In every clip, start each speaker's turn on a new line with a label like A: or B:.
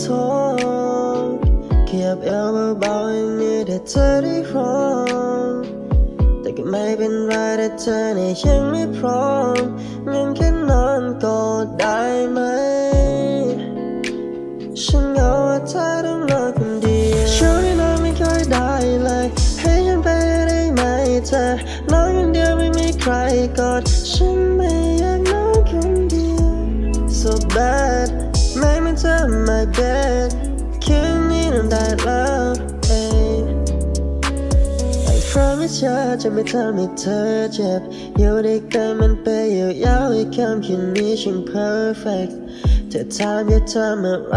A: โทษขยับเอวเบาๆอย่างนี้แต่เธอได้ร้องแต่ก็ไม่เป็นไรแต่เธอเนี่ยยังไม่พร้อมงั้นแค่นอนกอดได้ไหม ฉันเหงาว่าเธอต้องนอนคนเดียวช่วงนี้นอนไม่ค่อยได้เลย ให้ฉันไปได้ไหมเธอนอนคนเดียวไม่มีใครก my bed คืนนี้นอนได้แล้วเอ้ย I promise ฉันจะไม่ทำให้เธอเจ็บ อยู่ด้วยกันมันไปยาวๆให้คำคืนนี้ฉัน perfect เธอถามอย่าทำอะไร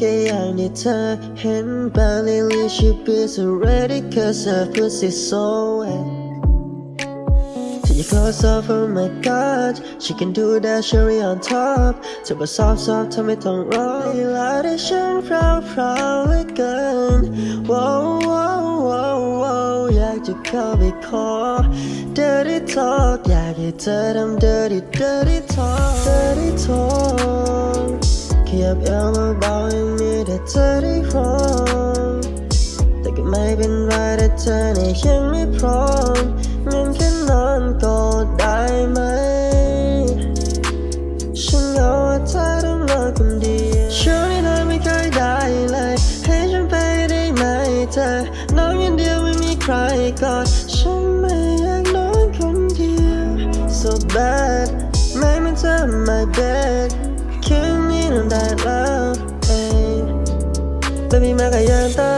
A: ก็อย่างที่เธอเห็น But lately she feels so ready cause her pussy so wet Till you close off, oh my god She can do that cherry on top เธอบอก soft soft ทำไม่ต้องร้องเวลาที่ฉันพราวพราวเหลือเกิน wow wow wow wow อยากจะเข้าไปขอ dirty talk อยากให้เธอทำ dirty dirty talk dirty talk ขยับเอวเบาๆอย่างนี้แต่เธอได้ร้องแต่ก็ไม่เป็นไรแต่เธอเนี่ยยังไม่พร้อม so bad ไม่เหมือนเธอ my bed คืนนี้นอนได้แล้วเอ้ย Baby มาขยันตา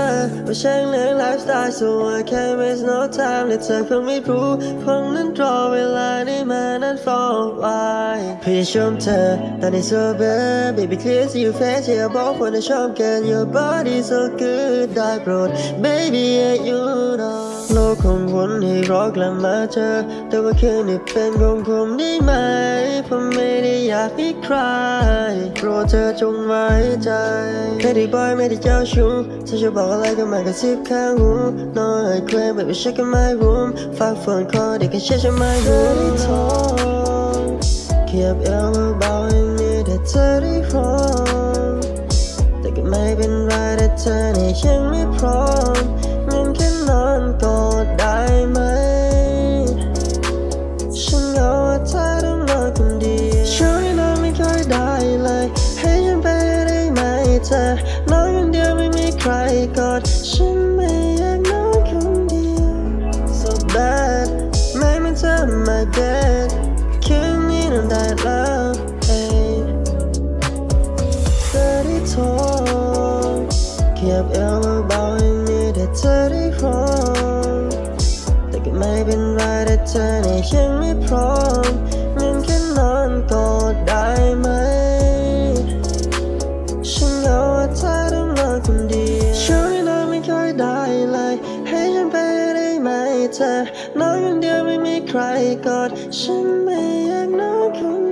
A: ว่าฉันเลือกไลฟ์สไตล์ so I can't waste no time และเธอคงไม่รู้คงนั้นรอเวลาได้มานั้ น for why เพื่อชมเธอตอนนี้ sober baby clear see your face อย่าบอกคนที่ชอบกัน your body so good ได้โปรด baby yeah you know โลกของคนให้รอกลับมาเจอ แต่ว่าคืนนี้เป็นของผมได้ไหม ผมไม่ได้อยากให้ใครโปรดเธอจงไว้ใจไม่ได้บอยไม่ได้เจ้าชู้ถ้าจะบอกอะไรก็มากระซิบข้างหูน้อยเคลมแบบว่า check in my room ฝากโฟนคอเด็กก็เช็คฉันไม่รู้ เขียบเอวเบาๆอย่างนี้แต่เธอได้ร้องแต่ก็ไม่เป็นไรแต่เธอเนี่ยยังไม่พร้อมงั้นแค่นอนกอดได้ไหม ฉันเหงาว่าเธอต้องนอนคนเดียวช่วงนี้นอนไม่ค่อยได้เลย ให้ฉันไปได้ไหมเธอนอนคนเดียวไม่มีใครกอดฉันไม่อยากนอนคนเดียว so bad ไม่เหมือนเธอ my bed นี้นอนได้แล้วเอ้ยเธอได้โทรเขียบเอวเบาๆอย่างนี้แต่เธอได้ร้องแต่ก็ไม่เป็นไรแต่เธอเนี่ยยังไม่พร้อมงั้นแค่นอนกอดได้ไหม ฉันเหงาว่าเธอต้องนอนคนเดียวช่วงนี้นอนไม่ค่อยได้เลย ให้ฉันไปได้ไหมเธอนอนคนเดียวไม่ ใครกอดฉันไม่อยากนอนคน